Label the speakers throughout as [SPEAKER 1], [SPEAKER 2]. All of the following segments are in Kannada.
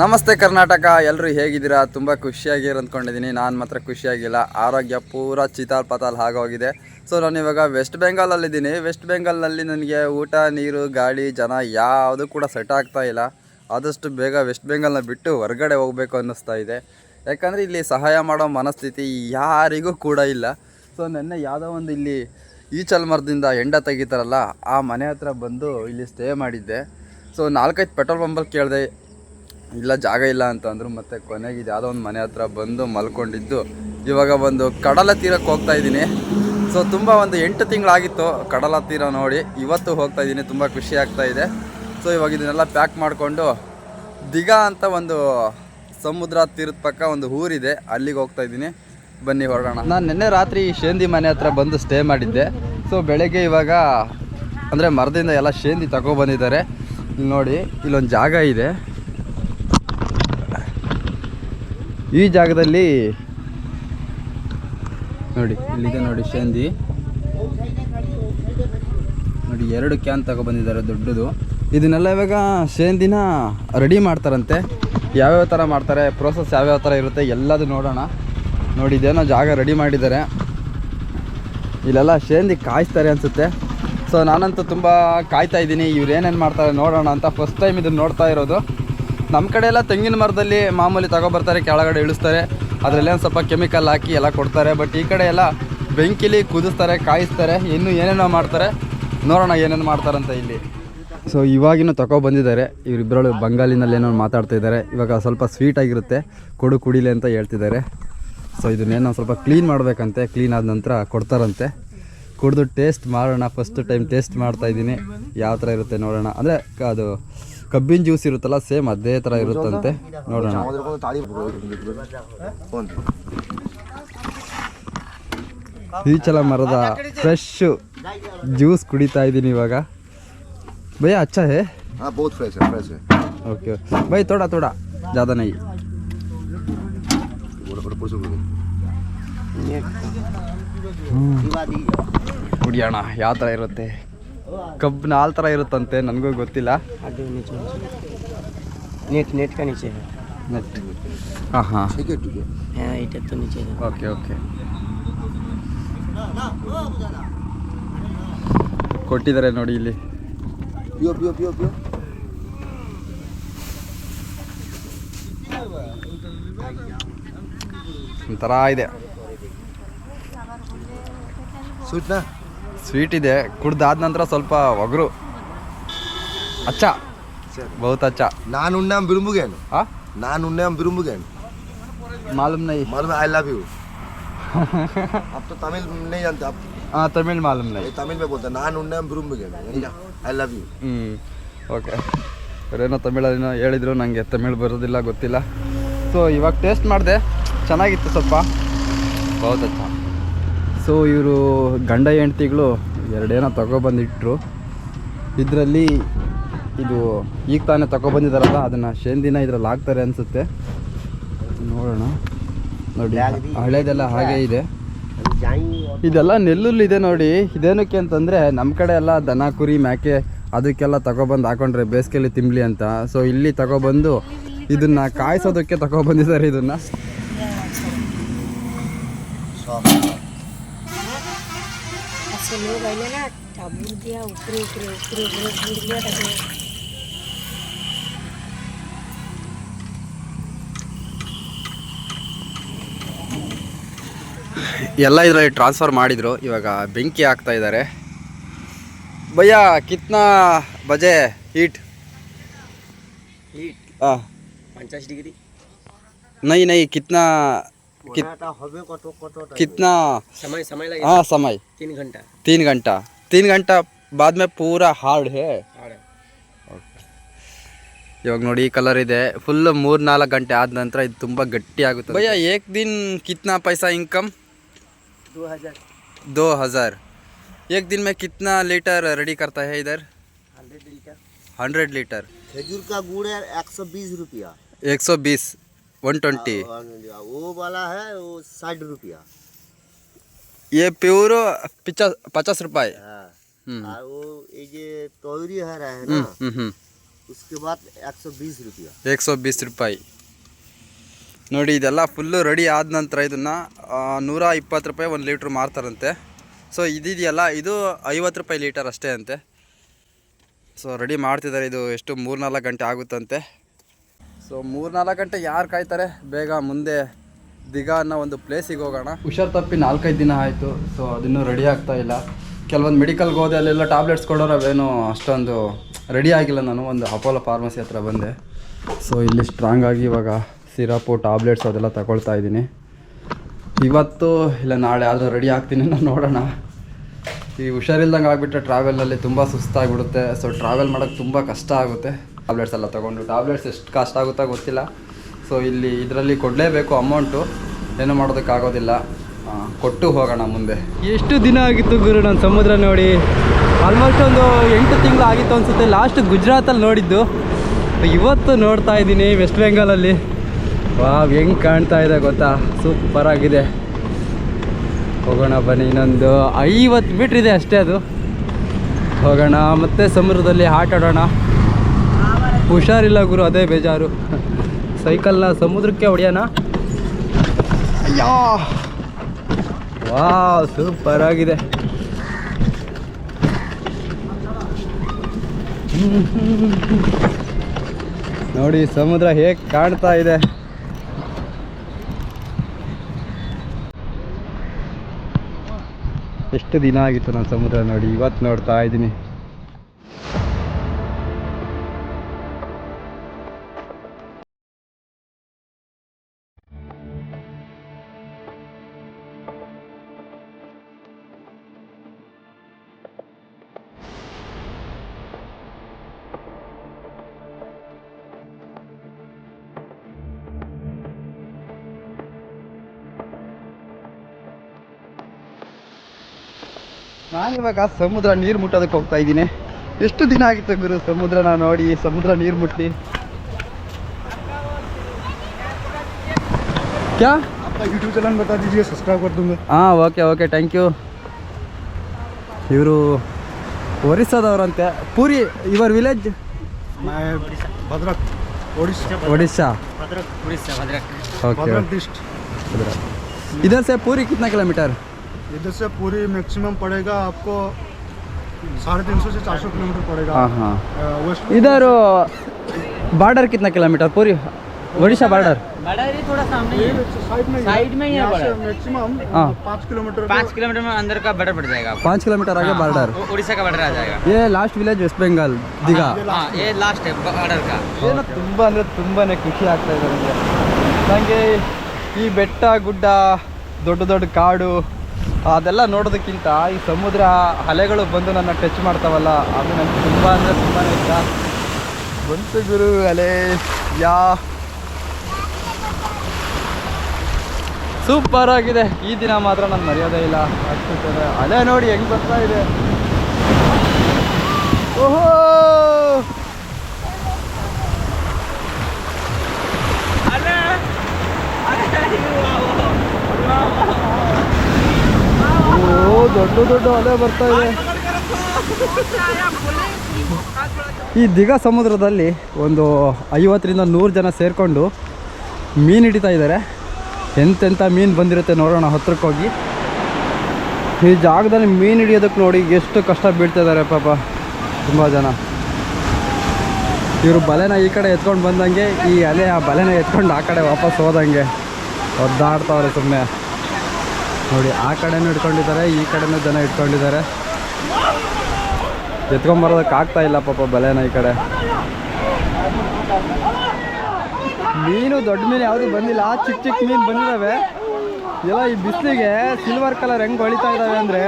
[SPEAKER 1] ನಮಸ್ತೆ ಕರ್ನಾಟಕ ಎಲ್ಲರೂ ಹೇಗಿದ್ದೀರಾ? ತುಂಬ ಖುಷಿಯಾಗಿರೋ ಅಂದ್ಕೊಂಡಿದ್ದೀನಿ. ನಾನು ಮಾತ್ರ ಖುಷಿಯಾಗಿಲ್ಲ. ಆರೋಗ್ಯ ಪೂರ ಚಿತಾಲ್ ಪತಾಲ್ ಆಗೋಗಿದೆ ಸೊ ನಾನು ಇವಾಗ ವೆಸ್ಟ್ ಬೆಂಗಾಲಲ್ಲಿದ್ದೀನಿ ವೆಸ್ಟ್ ಬೆಂಗಾಲ್ನಲ್ಲಿ ನನಗೆ ಊಟ, ನೀರು, ಗಾಳಿ, ಜನ ಯಾವುದು ಕೂಡ ಸೆಟ್ ಆಗ್ತಾ ಇಲ್ಲ. ಆದಷ್ಟು ಬೇಗ ವೆಸ್ಟ್ ಬೆಂಗಾಲ್ನ ಬಿಟ್ಟು ಹೊರಗಡೆ ಹೋಗಬೇಕು ಅನ್ನಿಸ್ತಾ ಇದೆ. ಯಾಕಂದರೆ ಇಲ್ಲಿ ಸಹಾಯ ಮಾಡೋ ಮನಸ್ಥಿತಿ ಯಾರಿಗೂ ಕೂಡ ಇಲ್ಲ. ಸೊ ನೆನ್ನೆ ಯಾವುದೋ ಒಂದು ಇಲ್ಲಿ ಈಚಲ್ ಮರದಿಂದ ಎಂಡ ತೆಗಿತಾರಲ್ಲ, ಆ ಮನೆ ಹತ್ರ ಬಂದು ಇಲ್ಲಿ ಸ್ಟೇ ಮಾಡಿದ್ದೆ. ಸೊ ನಾಲ್ಕೈದು ಪೆಟ್ರೋಲ್ ಪಂಪಲ್ಲಿ ಕೇಳಿದೆ. ಇಲ್ಲ, ಜಾಗ ಇಲ್ಲ ಅಂತ ಅಂದರು ಮತ್ತು ಕೊನೆಗೆ ಇದು ಯಾವುದೋ ಒಂದು ಮನೆ ಹತ್ರ ಬಂದು ಮಲ್ಕೊಂಡಿದ್ದು. ಇವಾಗ ಒಂದು ಕಡಲ ತೀರಕ್ಕೆ ಹೋಗ್ತಾ ಇದ್ದೀನಿ. ಸೊ ತುಂಬ ಒಂದು ಎಂಟು ತಿಂಗಳಾಗಿತ್ತು ಕಡಲ ತೀರ ನೋಡಿ. ಇವತ್ತು ಹೋಗ್ತಾ ಇದ್ದೀನಿ, ತುಂಬ ಖುಷಿ ಆಗ್ತಾ ಇದೆ. ಸೊ ಇವಾಗ ಇದನ್ನೆಲ್ಲ ಪ್ಯಾಕ್ ಮಾಡಿಕೊಂಡು ದಿಗಾ ಅಂತ ಒಂದು ಸಮುದ್ರ ತೀರದ ಪಕ್ಕ ಒಂದು ಊರಿದೆ. ಅಲ್ಲಿಗೆ ಹೋಗ್ತಾ ಇದ್ದೀನಿ. ಬನ್ನಿ, ಹೊರಡೋಣ. ನಾನು ನಿನ್ನೆ ರಾತ್ರಿ ಶೇಂದಿ ಮನೆ ಹತ್ರ ಬಂದು ಸ್ಟೇ ಮಾಡಿದ್ದೆ. ಸೊ ಬೆಳಗ್ಗೆ ಇವಾಗ ಅಂದರೆ ಮರದಿಂದ ಎಲ್ಲ ಶೇಂದಿ ತಗೊಬಂದಿದ್ದಾರೆ ಇಲ್ಲಿ ನೋಡಿ, ಇಲ್ಲೊಂದು ಜಾಗ ಇದೆ. ಈ ಜಾಗದಲ್ಲಿ ನೋಡಿ, ಇಲ್ಲಿದೆ ನೋಡಿ ಶೇಂದಿ. ನೋಡಿ, ಎರಡು ಕ್ಯಾನ್ ತಗೊಬಂದಿದ್ದಾರೆ ದೊಡ್ಡದು. ಇದನ್ನೆಲ್ಲ ಇವಾಗ ಶೇಂದಿನ ರೆಡಿ ಮಾಡ್ತಾರಂತೆ. ಯಾವ್ಯಾವ ಥರ ಮಾಡ್ತಾರೆ ಪ್ರೋಸೆಸ್ ಯಾವ್ಯಾವ ಥರ ಇರುತ್ತೆ ಎಲ್ಲದು ನೋಡೋಣ. ನೋಡಿ, ಇದೇನೋ ಜಾಗ ರೆಡಿ ಮಾಡಿದ್ದಾರೆ. ಇಲ್ಲೆಲ್ಲ ಶೇಂದಿ ಕಾಯಿಸ್ತಾರೆ ಅನಿಸುತ್ತೆ. ಸೊ ನಾನಂತೂ ತುಂಬ ಕಾಯ್ತಾ ಇದ್ದೀನಿ. ಇವ್ರು ಏನೇನು ಮಾಡ್ತಾರೆ ನೋಡೋಣ ಅಂತ. ಫಸ್ಟ್ ಟೈಮ್ ಇದನ್ನು ನೋಡ್ತಾ ಇರೋದು. ನಮ್ಮ ಕಡೆ ಎಲ್ಲ ತೆಂಗಿನ ಮರದಲ್ಲಿ ಮಾಮೂಲಿ ತಗೊಬರ್ತಾರೆ, ಕೆಳಗಡೆ ಇಳಿಸ್ತಾರೆ. ಅದರಲ್ಲಿ ಒಂದು ಸ್ವಲ್ಪ ಕೆಮಿಕಲ್ ಹಾಕಿ ಎಲ್ಲ ಕೊಡ್ತಾರೆ. ಬಟ್ ಈ ಕಡೆ ಎಲ್ಲ ಬೆಂಕಿಲಿ ಕುದಿಸ್ತಾರೆ, ಕಾಯಿಸ್ತಾರೆ, ಇನ್ನು ಏನೇನೋ ಮಾಡ್ತಾರೆ. ನೋಡೋಣ ಏನೇನು ಮಾಡ್ತಾರಂತ ಇಲ್ಲಿ. ಸೊ ಇವಾಗಿನೂ ಬಂದಿದ್ದಾರೆ. ಇವರಿಬ್ಬರಳು ಬಂಗಾಲಿನಲ್ಲಿ ಏನೋ ಮಾತಾಡ್ತಾ ಇದ್ದಾರೆ. ಇವಾಗ ಸ್ವಲ್ಪ ಸ್ವೀಟ್ ಆಗಿರುತ್ತೆ. ಕೊಡು ಕುಡಿಲಿ ಅಂತ ಹೇಳ್ತಿದ್ದಾರೆ. ಸೊ ಇದನ್ನೇನು ಸ್ವಲ್ಪ ಕ್ಲೀನ್ ಮಾಡಬೇಕಂತೆ. ಕ್ಲೀನ್ ಆದ ನಂತರ ಕೊಡ್ತಾರಂತೆ. ಕುಡಿದು ಟೇಸ್ಟ್ ಮಾಡೋಣ. ಫಸ್ಟ್ ಟೈಮ್ ಟೇಸ್ಟ್ ಮಾಡ್ತಾ ಇದ್ದೀನಿ. ಯಾವ ಥರ ಇರುತ್ತೆ ನೋಡೋಣ. ಅಂದರೆ ಅದು ಕಬ್ಬಿನ ಜ್ಯೂಸ್ ಇರುತ್ತಲ್ಲ ಸೇಮ್ ಅದೇ ತರ ಇರುತ್ತಂತೆ. ನೋಡೋಣ. ಈಚಲ ಮರದ ಫ್ರೆಶ್ ಜ್ಯೂಸ್ ಕುಡಿತಾ ಇದ್ದೀನಿ ಇವಾಗ. ಭಯ ಅಚ್ಚ ಹೇ? ಓಕೆ
[SPEAKER 2] ಬೈ ತೋಡ ತೋಡ. ಜಾದ
[SPEAKER 1] ಕುಡಿಯೋಣ ಯಾವ ಥರ ಇರುತ್ತೆ? ಕಬ್ಬು ನಾಲ್ ಥರ ಇರುತ್ತಂತೆ ನನಗೂ ಗೊತ್ತಿಲ್ಲ.
[SPEAKER 3] ಅದು ನಿಜ ನೆಟ್ ನೆಟ್ ಕಣಿಚೆ
[SPEAKER 1] ನೆಟ್ ಹಾಂ ಹಾಂ.
[SPEAKER 3] ಇಟ್ಟು ನಿಜ
[SPEAKER 1] ಓಕೆ ಓಕೆ. ಕೊಟ್ಟಿದ್ದಾರೆ ನೋಡಿ ಇಲ್ಲಿ.
[SPEAKER 2] ಪ್ಯೋ ಪ್ಯೋ ಪ್ಯೋ ಪ್ಯೋ.
[SPEAKER 1] ಒಂಥರ ಇದೆ.
[SPEAKER 2] ಸೂಚನಾ
[SPEAKER 1] ಸ್ವೀಟ್ ಇದೆ ಕುಡ್ದಾದ ನಂತರ ಸ್ವಲ್ಪ ಒಗರು. ಅಚ್ಚ. ಬಹುತ ಅಚ್ಚ.
[SPEAKER 2] ನಾನು ಉಣ್ಣಾಂ
[SPEAKER 1] ಬಿರುಂಬುಗೇನು
[SPEAKER 2] ಆ? ನಾನು ಉಣ್ಣಾಂ ಬಿರುಂಬುಗೇನು
[SPEAKER 1] ಮಾಲೂಮ್ ನೈ.
[SPEAKER 2] ಮಾಲೂಮ್ ಐ ಲವ್ ಯು ಅಪ್ಪ ತಮಿಳ್ ನೈ ಅಂತ.
[SPEAKER 1] ಹಾಂ ತಮಿಳ್ ಮಾಲೂಮ್ ನೈ.
[SPEAKER 2] ತಮಿಳ್ ಬೇಕು ಅಂತ. ನಾನು ಉಣ್ಣಾಂ ಬಿರುಂಬುಗೇನು ಐ ಲವ್ ಯು
[SPEAKER 1] ಹ್ಞೂ ಓಕೆ. ಅವರೇನೋ ತಮಿಳಲ್ಲೇನೋ ಹೇಳಿದ್ರು ನನಗೆ ತಮಿಳ್ ಬರೋದಿಲ್ಲ ಗೊತ್ತಿಲ್ಲ. ಸೊ ಇವಾಗ ಟೇಸ್ಟ್ ಮಾಡಿದೆ. ಚೆನ್ನಾಗಿತ್ತು ಸ್ವಲ್ಪ. ಬಹುತ ಅಚ್ಚ. ಸೊ ಇವರು ಗಂಡ ಹೆಂಡ್ತಿಗಳು ಎರಡೇನೋ ತಗೊಬಂದಿಟ್ರು. ಇದರಲ್ಲಿ ಇದು ಈಗ ತಾನೇ ತಗೊಬಂದಿದ್ದಾರಲ್ಲ ಅದನ್ನು ಶೇಂದಿನ ಇದರಲ್ಲಿ ಹಾಕ್ತಾರೆ ಅನಿಸುತ್ತೆ. ನೋಡೋಣ. ನೋಡಿ, ಹಳೇದೆಲ್ಲ ಹಾಗೆ ಇದೆ. ಇದೆಲ್ಲ ನೆಲ್ಲುಲ್ಲಿ ಇದೆ ನೋಡಿ. ಇದೇನಕ್ಕೆ ಅಂತಂದರೆ ನಮ್ಮ ಕಡೆ ಎಲ್ಲ ದನ, ಕುರಿ, ಮ್ಯಾಕೆ ಅದಕ್ಕೆಲ್ಲ ತಗೊಬಂದು ಹಾಕೊಂಡ್ರೆ ಬೇಸಿಗೆಯಲ್ಲಿ ತಿನ್ಲಿ ಅಂತ. ಸೊ ಇಲ್ಲಿ ತಗೊಬಂದು ಇದನ್ನು ಕಾಯಿಸೋದಕ್ಕೆ ತಗೊಬಂದಿದ್ದಾರೆ ಇದನ್ನ.
[SPEAKER 4] ऐसे लोग आइले ना चाबूर दिया ऊपरे ऊपरे ऊपरे ऊपरे गिर गया ताके
[SPEAKER 1] ಎಲ್ಲ ಇದರಲ್ಲಿ ಟ್ರಾನ್ಸ್ಫರ್ ಮಾಡಿದ್ರು ಇವಾಗ ಬೆಂಕಿ ಹಾಕ್ತಾ ಇದ್ದಾರೆ ಭಯ್ಯ ಕಿತ್ನಾ ಬಜೆ ಹೀಟ್
[SPEAKER 3] हीट
[SPEAKER 1] ಹಾಂ
[SPEAKER 3] पचास डिग्री
[SPEAKER 1] ನೈ ನೈ ಕಿತ್ನಾ कित
[SPEAKER 3] हवे कटो कटो
[SPEAKER 1] कितना
[SPEAKER 3] समय समय लगेगा
[SPEAKER 1] हाँ समय
[SPEAKER 3] तीन घंटा
[SPEAKER 1] तीन घंटा तीन घंटा बाद में पूरा हार्ड है
[SPEAKER 3] और
[SPEAKER 1] ಇವಾಗ ನೋಡಿ ಈ ಕಲರ್ ಇದೆ ಫುಲ್ ಮೂರ್ ನಾಲ್ಕು ಗಂಟೆ ಆದ ನಂತರ ಇದು ತುಂಬಾ ಗಟ್ಟಿ ಆಗುತ್ತೆ ಭಯ್ಯ ಏಕ್ ದಿನ್ ಕಿತ್ನಾ ಪೈಸಾ ಇನ್ಕಮ್
[SPEAKER 3] दो हजार
[SPEAKER 1] दो हजार एक दिन में कितना लीटर रेडी करता है इधर
[SPEAKER 3] हंड्रेड लीटर
[SPEAKER 1] हंड्रेड लीटर
[SPEAKER 2] खजूर का गुड़ है एक सौ बीस रुपया
[SPEAKER 1] एक सौ बीस वन ट्वेंटी
[SPEAKER 2] वो वाला है वो साठ रुपया
[SPEAKER 1] ये प्योर पचास पचास रुपये
[SPEAKER 2] हाँ
[SPEAKER 1] हम्म
[SPEAKER 2] और वो ये जो तोरी है रहा है
[SPEAKER 1] हम्म
[SPEAKER 2] ना
[SPEAKER 1] हम्म, हम्म
[SPEAKER 5] उसके बाद एक सौ बीस रुपया
[SPEAKER 6] ಏಕ್ ಸौ ಬೀಸ್ ರೂಪಾಯಿ ನೋಡಿ ಇದೆಲ್ಲ ಫುಲ್ಲು ರೆಡಿ ಆದ ನಂತರ ಇದನ್ನು ನೂರ ಇಪ್ಪತ್ತು ರೂಪಾಯಿ ಒಂದು ಲೀಟ್ರ್ ಮಾರ್ತಾರಂತೆ ಸೊ ಇದಿದೆಯಲ್ಲ ಇದು ಐವತ್ತು ರೂಪಾಯಿ ಲೀಟರ್ ಅಷ್ಟೇ ಅಂತೆ ಸೊ ರೆಡಿ ಮಾಡ್ತಿದ್ದಾರೆ ಇದು ಎಷ್ಟು ಮೂರ್ನಾಲ್ಕು ಗಂಟೆ ಆಗುತ್ತಂತೆ ಸೊ ಮೂರ್ನಾಲ್ಕು ಗಂಟೆ ಯಾರು ಕಾಯ್ತಾರೆ ಬೇಗ ಮುಂದೆ ದಿಗ ಅನ್ನೋ ಒಂದು ಪ್ಲೇಸಿಗೆ ಹೋಗೋಣ. ಹುಷಾರ್ ತಪ್ಪಿ ನಾಲ್ಕೈದು ದಿನ ಆಯಿತು ಸೊ ಅದಿನ್ನೂ ರೆಡಿ ಆಗ್ತಾ ಇಲ್ಲ. ಕೆಲವೊಂದು ಮೆಡಿಕಲ್ಗೆ ಹೋದೆ, ಅಲ್ಲೆಲ್ಲ ಟ್ಯಾಬ್ಲೆಟ್ಸ್ ಕೊಡೋರು ಅವೇನು ಅಷ್ಟೊಂದು ರೆಡಿ ಆಗಿಲ್ಲ ನಾನು, ಒಂದು ಅಪೋಲೋ ಫಾರ್ಮಸಿ ಹತ್ರ ಬಂದೆ. ಸೊ ಇಲ್ಲಿ ಸ್ಟ್ರಾಂಗ್ ಆಗಿ ಇವಾಗ ಸಿರಪು ಟ್ಯಾಬ್ಲೆಟ್ಸ್ ಅದೆಲ್ಲ ತಗೊಳ್ತಾ ಇದ್ದೀನಿ. ಇವತ್ತು, ಇಲ್ಲ ನಾಳೆ ಆದರೂ ರೆಡಿ ಆಗ್ತೀನಿ ನಾನು ನೋಡೋಣ. ಈ ಹುಷಾರಿಲ್ದಂಗೆ ಆಗಿಬಿಟ್ರೆ ಟ್ರಾವೆಲಲ್ಲಿ ತುಂಬ ಸುಸ್ತಾಗಿಬಿಡುತ್ತೆ. ಸೊ ಟ್ರಾವೆಲ್ ಮಾಡೋಕ್ಕೆ ತುಂಬ ಕಷ್ಟ ಆಗುತ್ತೆ. ಟ್ಯಾಬ್ಲೆಟ್ಸ್ ಎಲ್ಲ ತೊಗೊಂಡು ಟ್ಯಾಬ್ಲೆಟ್ಸ್ ಎಷ್ಟು ಕಾಸ್ಟ್ ಆಗುತ್ತಾ ಗೊತ್ತಿಲ್ಲ. ಸೊ ಇಲ್ಲಿ ಇದರಲ್ಲಿ ಕೊಡಲೇಬೇಕು ಅಮೌಂಟು ಏನು ಮಾಡೋದಕ್ಕಾಗೋದಿಲ್ಲ. ಕೊಟ್ಟು ಹೋಗೋಣ ಮುಂದೆ.
[SPEAKER 1] ಎಷ್ಟು ದಿನ ಆಗಿತ್ತು ಗುರು ನಾನು ಸಮುದ್ರ ನೋಡಿ? ಆಲ್ಮೋಸ್ಟ್ ಒಂದು ಎಂಟು ತಿಂಗಳು ಆಗಿತ್ತು ಅನಿಸುತ್ತೆ. ಲಾಸ್ಟ್ ಗುಜರಾತಲ್ಲಿ ನೋಡಿದ್ದು. ಇವತ್ತು ನೋಡ್ತಾ ಇದ್ದೀನಿ ವೆಸ್ಟ್ ಬೆಂಗಾಲಲ್ಲಿ ವಾವ್ ಹೆಂಗೆ ಕಾಣ್ತಾ ಇದೆ ಗೊತ್ತಾ? ಸೂಪರ್ ಆಗಿದೆ. ಹೋಗೋಣ ಬನ್ನಿ ಇನ್ನೊಂದು ಐವತ್ತು ಮೀಟ್ರ್ ಇದೆ ಅಷ್ಟೇ ಅದು. ಹೋಗೋಣ. ಮತ್ತೆ ಸಮುದ್ರದಲ್ಲಿ ಆಟ ಆಡೋಣ ಹುಷಾರಿಲ್ಲ ಗುರು, ಅದೇ ಬೇಜಾರು. ಸೈಕಲ್ನ ಸಮುದ್ರಕ್ಕೆ ಹೊಡೆಯೋಣ ಅಯ್ಯೋ! ವಾವ್ ಸೂಪರ್ ಆಗಿದೆ. ನೋಡಿ ಸಮುದ್ರ ಹೇಗೆ ಕಾಣ್ತಾ ಇದೆ. ಎಷ್ಟು ದಿನ ಆಗಿತ್ತು ನಾನು ಸಮುದ್ರ ನೋಡಿ ಇವತ್ತು ನೋಡ್ತಾ ಇದ್ದೀನಿ. ನಾನಿವಾಗ ಸಮುದ್ರ ನೀರು ಮುಟ್ಟೋದಕ್ಕೆ ಹೋಗ್ತಾ ಇದ್ದೀನಿ ಎಷ್ಟು ದಿನ ಆಗಿತ್ತು ಗುರು ಸಮುದ್ರನ ನೋಡಿ ಸಮುದ್ರ ನೀರು ಮುಟ್ಟಿ ಕ್ಯಾ
[SPEAKER 5] आपका यूट्यूब चैनल बता दीजिए सब्सक्राइब कर दूंगा
[SPEAKER 1] ಹಾಂ ಓಕೆ ಓಕೆ ಥ್ಯಾಂಕ್ ಯು ಇವರು ಒರಿಸ್ಸಾದವರಂತೆ ಪೂರಿ ಯುವರ್ ವಿಲೇಜ್
[SPEAKER 5] मैं भद्रक ओडिशा
[SPEAKER 1] ಒಡಿಶಾ ओके
[SPEAKER 5] भद्रक डिस्ट्रिक्ट
[SPEAKER 1] इधर से पूरी कितना किलोमीटर
[SPEAKER 5] इधर से पूरी मैक्सिमम पड़ेगा आपको साढ़े तीन सौ से चार सौ किलोमीटर पड़ेगा
[SPEAKER 1] हाँ हाँ
[SPEAKER 5] अ, वेस्ट
[SPEAKER 1] इधर बॉर्डर कितना किलोमीटर पूरी ओडिशा बॉर्डर
[SPEAKER 5] साइड में
[SPEAKER 7] साइड में ही है
[SPEAKER 5] यहाँ से
[SPEAKER 7] बॉर्डर।
[SPEAKER 5] मैक्सिमम
[SPEAKER 1] हाँ।
[SPEAKER 5] पाँच किलोमीटर
[SPEAKER 7] पाँच किलोमीटर में अंदर का बॉर्डर पड़ जाएगा आपको
[SPEAKER 1] पाँच किलोमीटर आगे बॉर्डर
[SPEAKER 7] उ- उड़ीसा का बॉर्डर आ जाएगा
[SPEAKER 1] ये last village West Bengal Digha
[SPEAKER 7] हाँ ये लास्ट है बॉर्डर का
[SPEAKER 1] ಏನೋ ತುಂಬ ಅಂದರೆ ತುಂಬಾ ಖುಷಿ ಆಗ್ತಾ ಇದೆ ನನಗೆ ನನಗೆ ಈ ಬೆಟ್ಟ ಗುಡ್ಡ ದೊಡ್ಡ ದೊಡ್ಡ ಕಾಡು ಅದೆಲ್ಲ ನೋಡೋದಕ್ಕಿಂತ ಈ ಸಮುದ್ರ ಅಲೆಗಳು ಬಂದು ನನ್ನ ಟಚ್ ಮಾಡ್ತಾವಲ್ಲ ಅದು ನನಗೆ ತುಂಬ ಅಂದರೆ ತುಂಬಾ ಇಷ್ಟ. ಬಂತು ಗುರು ಅಲೆ ಯಾ. ಸೂಪರ್ ಆಗಿದೆ. ಈ ದಿನ ಮಾತ್ರ ನಾನು ಮರೆಯೋದೇ ಇಲ್ಲ. ಅಷ್ಟು ಅಲೆ ನೋಡಿ ಹೆಂಗೆ ಬರ್ತಾ ಇದೆ. ಓಹೋ! ದೊಡ್ಡ ಅಲೆ ಬರ್ತಾ ಇದೆ. ಈ ದಿಗ ಸಮುದ್ರದಲ್ಲಿ ಒಂದು ಐವತ್ತರಿಂದ ನೂರು ಜನ ಸೇರಿಕೊಂಡು ಮೀನು ಹಿಡಿತಾ ಇದ್ದಾರೆ. ಎಂತೆಂಥ ಮೀನು ಬಂದಿರುತ್ತೆ ನೋಡೋಣ ಹತ್ರಕ್ಕೆ ಹೋಗಿ. ಈ ಜಾಗದಲ್ಲಿ ಮೀನು ಹಿಡಿಯೋದಕ್ಕೆ ನೋಡಿ ಎಷ್ಟು ಕಷ್ಟ ಬೀಳ್ತಾ ಇದ್ದಾರೆ ಪಾಪ ತುಂಬ ಜನ. ಇವರು ಬಲೆನ ಈ ಕಡೆ ಎತ್ಕೊಂಡು ಬಂದಂಗೆ ಈ ಅಲೆ ಆ ಬಲೆನ ಎತ್ಕೊಂಡು ಆ ಕಡೆ ವಾಪಸ್ ಹೋದಂಗೆ. ಒದ್ದಾಡ್ತಾವ್ರೆ ಸುಮ್ಮನೆ ನೋಡಿ ಆ ಕಡೆನೂ ಇಟ್ಕೊಂಡಿದ್ದಾರೆ ಈ ಕಡೆನೂ ಜನ ಇಟ್ಕೊಂಡಿದ್ದಾರೆ ಎತ್ಕೊಂಬರೋದಕ್ಕೆ ಆಗ್ತಾ ಇಲ್ಲ ಪಾಪ ಬಲೆನ ಈ ಕಡೆ. ಮೀನು ದೊಡ್ಡ ಮೀನು ಯಾವುದು ಬಂದಿಲ್ಲ. ಚಿಕ್ಕ ಚಿಕ್ಕ ಮೀನು ಬಂದಿದ್ದಾವೆ ಎಲ್ಲ ಈ ಬಿಸಿಲಿಗೆ ಸಿಲ್ವರ್ ಕಲರ್ ಹೆಂಗ್ ಹೊಳಿತಾ ಇದಾವೆ ಅಂದ್ರೆ.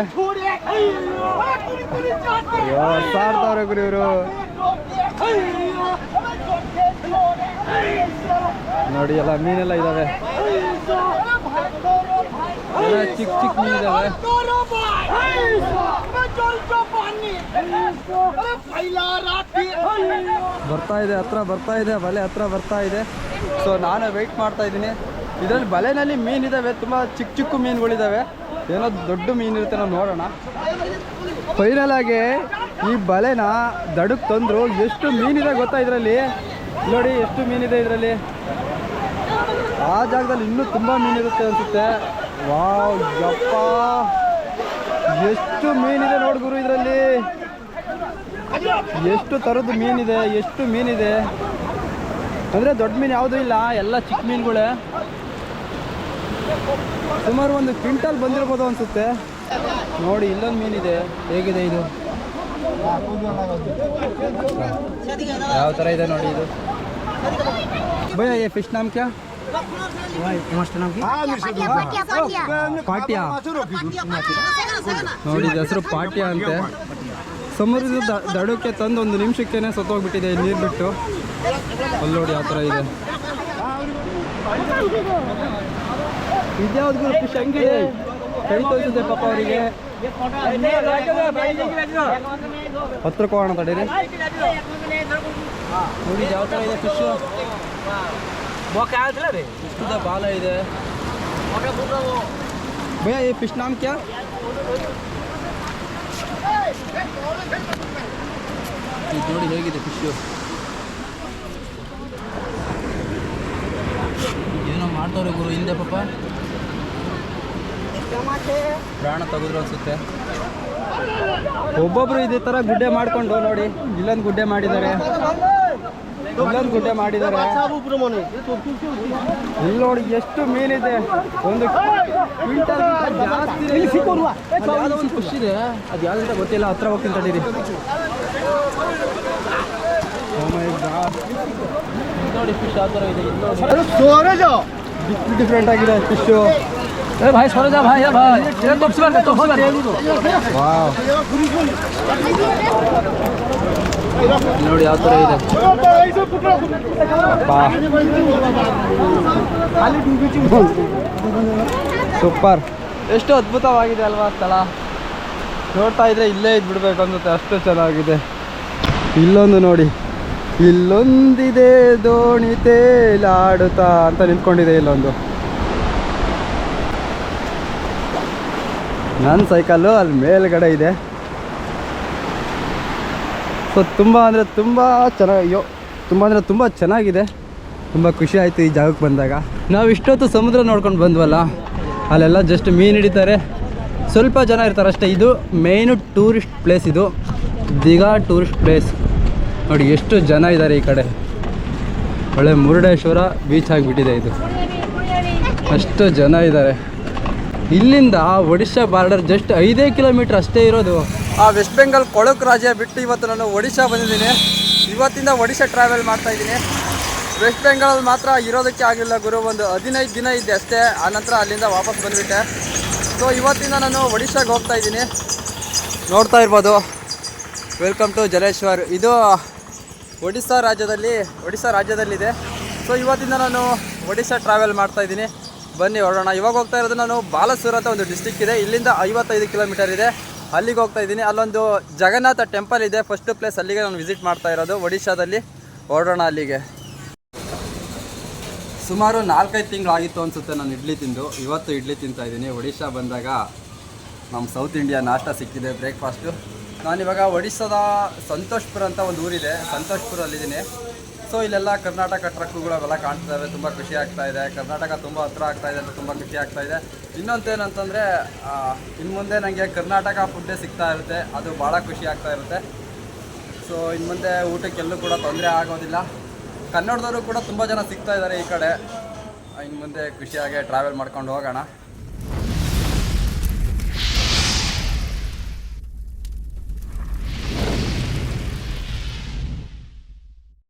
[SPEAKER 1] ಅಯ್ಯೋ, ಸಾಡ್ತಾವ್ರೆ ಗುರು ಇವರು. ನೋಡಿ, ಎಲ್ಲ ಮೀನೆಲ್ಲ ಇದಾವೆ. ಎಲ್ಲ ಚಿಕ್ಕ ಚಿಕ್ಕ ಮೀನು ಇದಾವೆ. ಬರ್ತಾ ಇದೆ, ಹತ್ರ ಬರ್ತಾ ಇದೆ, ಬಲೆ ಹತ್ರ ಬರ್ತಾ ಇದೆ. ಸೊ ನಾನು ವೆಯ್ಟ್ ಮಾಡ್ತಾ ಇದ್ದೀನಿ. ಇದರಲ್ಲಿ ಬಲೆನಲ್ಲಿ ಮೀನಿದಾವೆ ತುಂಬ ಚಿಕ್ಕ ಚಿಕ್ಕ ಮೀನುಗಳಿದ್ದಾವೆ ಏನೋ ದೊಡ್ಡ ಮೀನು ಇರುತ್ತೆ ನಾವು ನೋಡೋಣ. ಫೈನಲ್ ಆಗಿ ಈ ಬಲೆನ ದಡಕ್ಕೆ ತಂದರು ಎಷ್ಟು ಮೀನಿದೆ ಗೊತ್ತಾ ಇದರಲ್ಲಿ? ನೋಡಿ, ಎಷ್ಟು ಮೀನಿದೆ ಇದರಲ್ಲಿ? ಆ ಜಾಗದಲ್ಲಿ ಇನ್ನೂ ತುಂಬ ಮೀನಿರುತ್ತೆ ಅನಿಸುತ್ತೆ. ವಾವ್, ಯಪ್ಪ! ಎಷ್ಟು ಮೀನಿದೆ ನೋಡಿ ಗುರು ಇದರಲ್ಲಿ. ಎಷ್ಟು ಥರದ್ದು ಮೀನಿದೆ, ಎಷ್ಟು ಮೀನಿದೆ. ಅಂದರೆ ದೊಡ್ಡ ಮೀನು ಯಾವುದೂ ಇಲ್ಲ, ಎಲ್ಲ ಚಿಕ್ಕ ಮೀನುಗಳೇ. ಸುಮಾರು ಒಂದು ಕ್ವಿಂಟಲ್ ಬಂದಿರ್ಬೋದು ಅನಿಸುತ್ತೆ. ನೋಡಿ, ಇಲ್ಲೊಂದು ಮೀನಿದೆ. ಹೇಗಿದೆ ಇದು? ಯಾವ ಥರ ಇದೆ ನೋಡಿ ಇದು? ಭಯ ಫಿಶ್ ನಾಮ್ ಕ್ಯಾ? ಪಾಟ್ಯ. ನೋಡಿ ಹೆಸರು ಪಾಟ್ಯ ಅಂತೆ. ಸಮುದ್ರದ ದಡಕ್ಕೆ ತಂದು ಒಂದು ನಿಮಿಷಕ್ಕೇನೆ ಸತ್ತೋಗ್ಬಿಟ್ಟಿದೆ ನೀರು ಬಿಟ್ಟು. ಅಲ್ಲಿ ನೋಡಿ ಆ ಥರ ಇದೆ. ಇದ್ಯಾವ್ದು ಗುರು ಹಂಗೆ ಕೈ ತೋರಿಸಿದೆ ಪಾಪ ಅವರಿಗೆ. ಹತ್ರಕ್ಕೆ ಕೋಣ ತಡೀರಿ. ನೋಡಿ ಯಾವ ಥರ ಇದೆ ಫಿಶ್ ಇಷ್ಟದ ಬಾಲ ಇದೆ. ಭಯ ಈ ಫಿಶ್ ನಾಮ್ ಕ್ಯಾ? ಇದು ನೋಡಿ ಹೇಗಿದೆ ಫಿಶು ಏನೋ ಮಾಡ್ತವ್ರೆ ಗುರು ಹಿಂದೆ ಪಾಪ. ಪ್ರಾಣ ತೆಗೆದ್ರು ಅನ್ಸುತ್ತೆ. ಒಬ್ಬೊಬ್ರು ಇದೇ ತರ ಗುಡ್ಡೆ ಮಾಡ್ಕೊಂಡು ನೋಡಿ. ಇಲ್ಲೊಂದು ಗುಡ್ಡೆ ಮಾಡಿದ್ದಾರೆ. ಇಲ್ಲೊಂದು ಗುಡ್ಡೆ ಮಾಡಿದ್ದಾರೆ. ಇಲ್ಲಿ ನೋಡಿ ಎಷ್ಟು ಮೀನಿದೆ ಒಂದು ಕ್ವಿಂಟಲ್ ಜಾಸ್ತಿ ಒಂದು ಖುಷಿದೆ ಇದೆ. ಅದು ಯಾವ್ದಂತ ಗೊತ್ತಿಲ್ಲ. ಹತ್ರ ಹೋಗ್ತೀನಿ ತಡೀರಿ ಡಿಫ್ರೆಂಟ್ ಆಗಿದೆ. ಇದು ನೋಡಿ ಫಿಶ್ ಆ ಥರ ಇದೆ. ಇದು
[SPEAKER 8] এ ভাই সরে যা
[SPEAKER 1] ভাই ನೋಡಿ ಯಾವ ತರ ಇದೆ ಸೂಪರ್ ಎಷ್ಟು ಅದ್ಭುತವಾಗಿದೆ ಅಲ್ವಾ ಸ್ಥಳ? ನೋಡ್ತಾ ಇದ್ರೆ ಇಲ್ಲೇ ಇದ್ ಬಿಡ್ಬೇಕು ಅನ್ಸುತ್ತೆ ಅಷ್ಟು ಚೆನ್ನಾಗಿದೆ. ಇಲ್ಲೊಂದು ನೋಡಿ ಇಲ್ಲೊಂದಿದೆ ದೋಣಿ ತೇಲಾಡುತ್ತಾ ಅಂತ ನಿಂತ್ಕೊಂಡಿದೆ ಇಲ್ಲೊಂದು. ನನ್ನ ಸೈಕಲ್ಲು ಅಲ್ಲಿ ಮೇಲ್ಗಡೆ ಇದೆ. ಸೊ ತುಂಬ ಅಂದರೆ ತುಂಬ ಚೆನ್ನಾಗಿ, ಅಯ್ಯೋ, ತುಂಬ ಅಂದರೆ ತುಂಬ ಚೆನ್ನಾಗಿದೆ. ತುಂಬ ಖುಷಿ ಆಯಿತು ಈ ಜಾಗಕ್ಕೆ ಬಂದಾಗ. ನಾವು ಇಷ್ಟೊತ್ತು ಸಮುದ್ರ ನೋಡ್ಕೊಂಡು ಬಂದ್ವಲ್ಲ, ಅಲ್ಲೆಲ್ಲ ಜಸ್ಟ್ ಮೀನು ಹಿಡಿತಾರೆ. ಸ್ವಲ್ಪ ಜನ ಇರ್ತಾರೆ ಅಷ್ಟೇ, ಇದು ಮೇಯ್ನು ಟೂರಿಸ್ಟ್ ಪ್ಲೇಸ್ ಇದು. ದಿಗಾ ಟೂರಿಸ್ಟ್ ಪ್ಲೇಸ್ ನೋಡಿ, ಎಷ್ಟು ಜನ ಇದ್ದಾರೆ ಈ ಕಡೆ. ಒಳ್ಳೆ ಮುರುಡೇಶ್ವರ ಬೀಚ್ ಆಗಿಬಿಟ್ಟಿದೆ ಇದು. ಅಷ್ಟು ಜನ ಇದ್ದಾರೆ ಇಲ್ಲಿಂದ ಒಡಿಶಾ ಬಾರ್ಡರ್ ಜಸ್ಟ್ ಐದೇ ಕಿಲೋಮೀಟರ್ ಅಷ್ಟೇ ಇರೋದು.
[SPEAKER 9] ಆ ವೆಸ್ಟ್ ಬೆಂಗಾಲ್ ಕೊಳಕ್ ರಾಜ್ಯ ಬಿಟ್ಟು ಇವತ್ತು ನಾನು ಒಡಿಶಾ ಬಂದಿದ್ದೀನಿ. ಇವತ್ತಿಂದ ಒಡಿಶಾ ಟ್ರಾವೆಲ್ ಮಾಡ್ತಾ ಇದ್ದೀನಿ. ವೆಸ್ಟ್ ಬೆಂಗಾಲಲ್ಲಿ ಮಾತ್ರ ಇರೋದಕ್ಕೆ ಆಗಲಿಲ್ಲ ಗುರು, ಒಂದು ಹದಿನೈದು ದಿನ ಇದ್ದೆ ಅಷ್ಟೇ. ಆನಂತರ ಅಲ್ಲಿಂದ ವಾಪಸ್ ಬಂದುಬಿಟ್ಟೆ. ಸೊ ಇವತ್ತಿಂದ ನಾನು ಒಡಿಶಾಗೆ ಹೋಗ್ತಾ ಇದ್ದೀನಿ. ನೋಡ್ತಾ ಇರ್ಬೋದು. ವೆಲ್ಕಮ್ ಟು ಜಲೇಶ್ವರ್ ಇದು ಒಡಿಸ್ಸಾ ರಾಜ್ಯದಲ್ಲಿ, ಒಡಿಶಾ ರಾಜ್ಯದಲ್ಲಿದೆ. ಸೊ ಇವತ್ತಿಂದ ನಾನು ಒಡಿಶಾ ಟ್ರಾವೆಲ್ ಮಾಡ್ತಾ ಇದ್ದೀನಿ. ಬನ್ನಿ ಹೊರಡೋಣ. ಇವಾಗ ಹೋಗ್ತಾ ಇರೋದು ನಾನು ಬಾಲಸೂರ್ ಅಂತ ಒಂದು ಡಿಸ್ಟಿಕ್ ಇದೆ. ಇಲ್ಲಿಂದ ಐವತ್ತೈದು ಕಿಲೋಮೀಟರ್ ಇದೆ. ಅಲ್ಲಿಗೆ ಹೋಗ್ತಾ ಇದ್ದೀನಿ. ಅಲ್ಲೊಂದು ಜಗನ್ನಾಥ ಟೆಂಪಲ್ ಇದೆ. ಫಸ್ಟ್ ಪ್ಲೇಸ್ ಅಲ್ಲಿಗೆ ನಾನು ವಿಸಿಟ್ ಮಾಡ್ತಾ ಇರೋದು. ಒಡಿಶಾದಲ್ಲಿ. ಹೊರಡೋಣ ಅಲ್ಲಿಗೆ. ಸುಮಾರು ನಾಲ್ಕೈದು ತಿಂಗಳಾಗಿತ್ತು ಅನಿಸುತ್ತೆ ನಾನು ಇಡ್ಲಿ ತಿಂದು. ಇವತ್ತು ಇಡ್ಲಿ ತಿಂತಾ ಇದ್ದೀನಿ. ಒಡಿಶಾ ಬಂದಾಗ ನಮ್ಮ ಸೌತ್ ಇಂಡಿಯಾ ನಾಷ್ಟ ಸಿಕ್ಕಿದೆ ಬ್ರೇಕ್ಫಾಸ್ಟು ನಾನಿವಾಗ ಒಡಿಶಾದ ಸಂತೋಷ್ಪುರ ಅಂತ ಒಂದು ಊರಿದೆ. ಸಂತೋಷ್ಪುರಲ್ಲಿದ್ದೀನಿ. ಸೊ ಇಲ್ಲೆಲ್ಲ ಕರ್ನಾಟಕ ಟ್ರಕ್ಗಳು ಅವೆಲ್ಲ ಕಾಣ್ತಿದ್ದಾವೆ ತುಂಬ ಖುಷಿ ಆಗ್ತಾ ಇದೆ. ಕರ್ನಾಟಕ ತುಂಬ ಹತ್ರ ಆಗ್ತಾ ಇದೆ ಅಂತ ತುಂಬ ಖುಷಿ ಆಗ್ತಾ ಇದೆ. ಇನ್ನೊಂದು ಏನಂತಂದರೆ ಇನ್ನು ಮುಂದೆ ನನಗೆ ಕರ್ನಾಟಕ ಫುಡ್ಡೇ ಸಿಗ್ತಾ ಇರುತ್ತೆ. ಅದು ಭಾಳ ಖುಷಿ ಆಗ್ತಾ ಇರುತ್ತೆ. ಸೊ ಇನ್ನು ಮುಂದೆ ಊಟಕ್ಕೆಲ್ಲೂ ಕೂಡ ತೊಂದರೆ ಆಗೋದಿಲ್ಲ. ಕನ್ನಡದವರು ಕೂಡ ತುಂಬ ಜನ ಸಿಗ್ತಾ ಇದ್ದಾರೆ ಈ ಕಡೆ. ಇನ್ನು ಮುಂದೆ ಖುಷಿಯಾಗಿ ಟ್ರಾವೆಲ್ ಮಾಡ್ಕೊಂಡು ಹೋಗೋಣ.